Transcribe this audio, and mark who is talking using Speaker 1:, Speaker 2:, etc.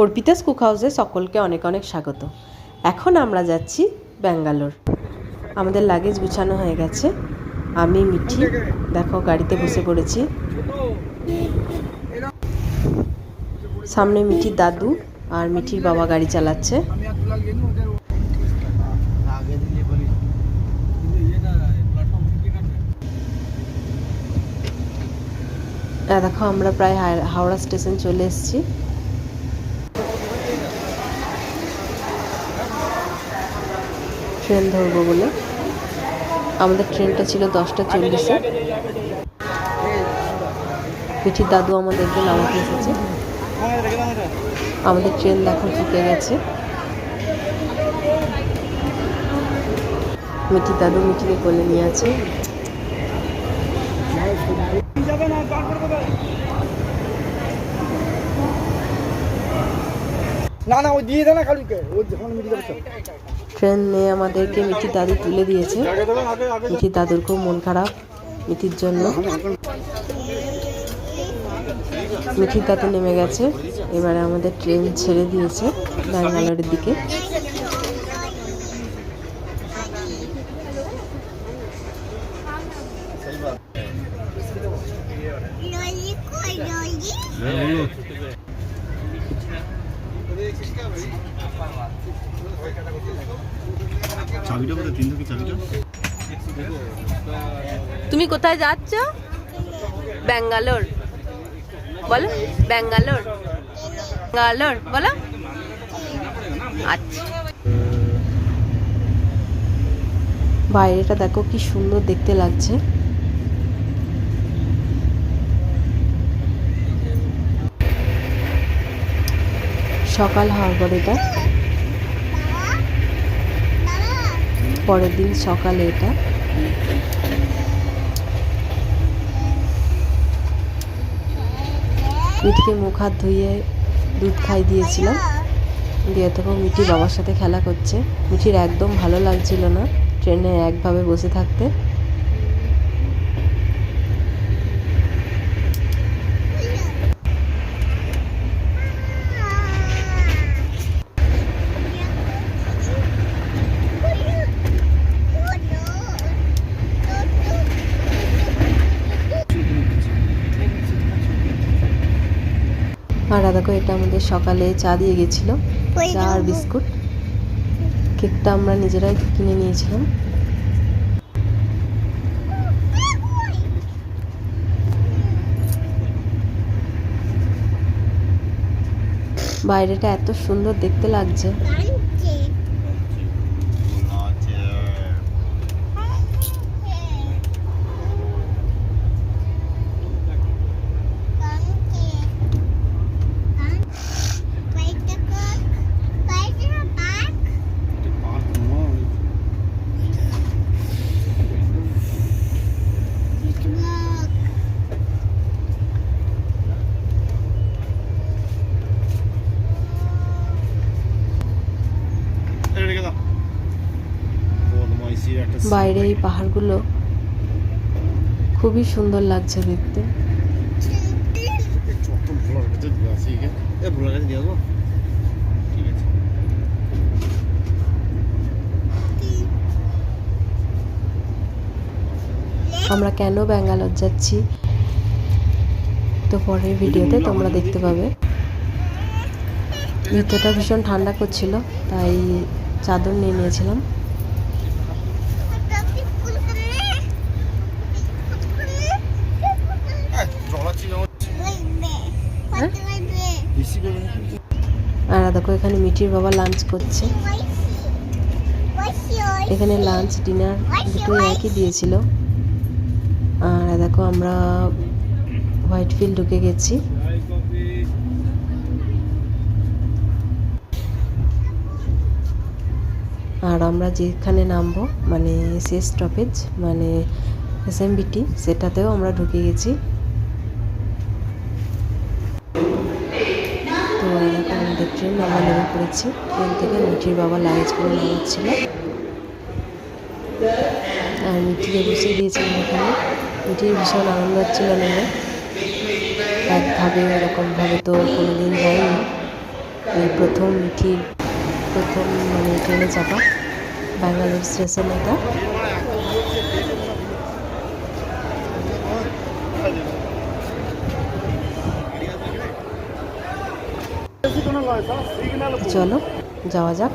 Speaker 1: Arpita's cook হাউসে সকলকে অনেক অনেক স্বাগত। এখন আমরা যাচ্ছি ব্যাঙ্গালোর। আমাদের লাগেজ গুছানো হয়ে গেছে। আমি, মিঠি, দেখো গাড়িতে বসে পড়েছি। সামনে মিঠির দাদু আর মিঠির বাবা গাড়ি চালাচ্ছে। দেখো আমরা প্রায় হাওড়া স্টেশন চলে এসেছি। ট্রেন ধরবো বলে। আমাদের ট্রেনটা ছিল দশটা চল্লিশে। পিঠির দাদু আমাদেরকে নামাতে এসেছে। আমাদের ট্রেন দেখো ঢুকে গেছে। মিঠি দাদু মিঠিকে কোলে নিয়ে আছে।
Speaker 2: না না, ওই দিয়ে দে না কালুকে। ওই যখন মিটি মেডিকেল
Speaker 1: ট্রেন নিয়ে আমাদেরকে মিঠি দাদু তুলে দিয়েছে। মিঠির দাদুর খুব মন খারাপ মিঠির জন্য। মিঠির দাদু নেমে গেছে। এবারে আমাদের ট্রেন ছেড়ে দিয়েছে ব্যাঙ্গালোরের দিকে। তুমি কোথায় যাচ্ছ? ব্যাঙ্গালোর। বলো, ব্যাঙ্গালোর। ব্যাঙ্গালোর, বলো। আচ্ছা। বাইরেটা দেখো কি সুন্দর দেখতে লাগছে। সকাল হওয়ার পর এটা। পরের দিন সকালে এটা। মিঠিকে মুখ হাত ধুয়ে দুধ খাই দিয়েছিলাম। দিয়ে তখন মিঠি বাবার সাথে খেলা করছে। মিঠির একদম ভালো লাগছিল না। ট্রেনে একভাবে বসে থাকতে। আর দাদাকে এটা আমাদের সকালে চা দিয়ে গেছিল চা আর বিস্কুট। কেকটা আমরা নিজেরাই কিনে নিয়েছিলাম। বাইরেটা এত সুন্দর দেখতে লাগছে। বাইরে এই পাহাড়গুলো খুবই সুন্দর লাগছে দেখতে। আমরা কেন ব্যাঙ্গালোর যাচ্ছি? তো পরের ভিডিওতে তোমরা দেখতে পাবে। ভিতরটা ভীষণ ঠান্ডা করছিল, তাই চাদর নিয়ে নিয়েছিলাম। আর দেখো, এখানে মিটির বাবা লাঞ্চ করছে। এখানে লাঞ্চ ডিনার দুটোই একই দিয়েছিল। আর দেখো, আমরা হোয়াইট ফিল্ড ঢুকে গেছি। আর আমরা যেখানে নামবো মানে শেষ স্টপেজ মানে এসএমবিটি সেটাতেও আমরা ঢুকে গেছি তো এই দেখো আমাদের ট্রেন আমরা নেমে পড়েছি। ট্রেন থেকে মিঠির বাবা লাগেজগুলো নামাচ্ছিল আর মিঠিকে বসিয়ে দিয়েছিলাম এখানে মিঠির ভীষণ আনন্দ হচ্ছিল নেমে। একভাবে এরকমভাবে তো কোনো দিন যায়নি প্রথম মিঠির, প্রথম মানে ট্রেনে চাপা ব্যাঙ্গালোর স্টেশন এটা। চলো যাওয়া যাক।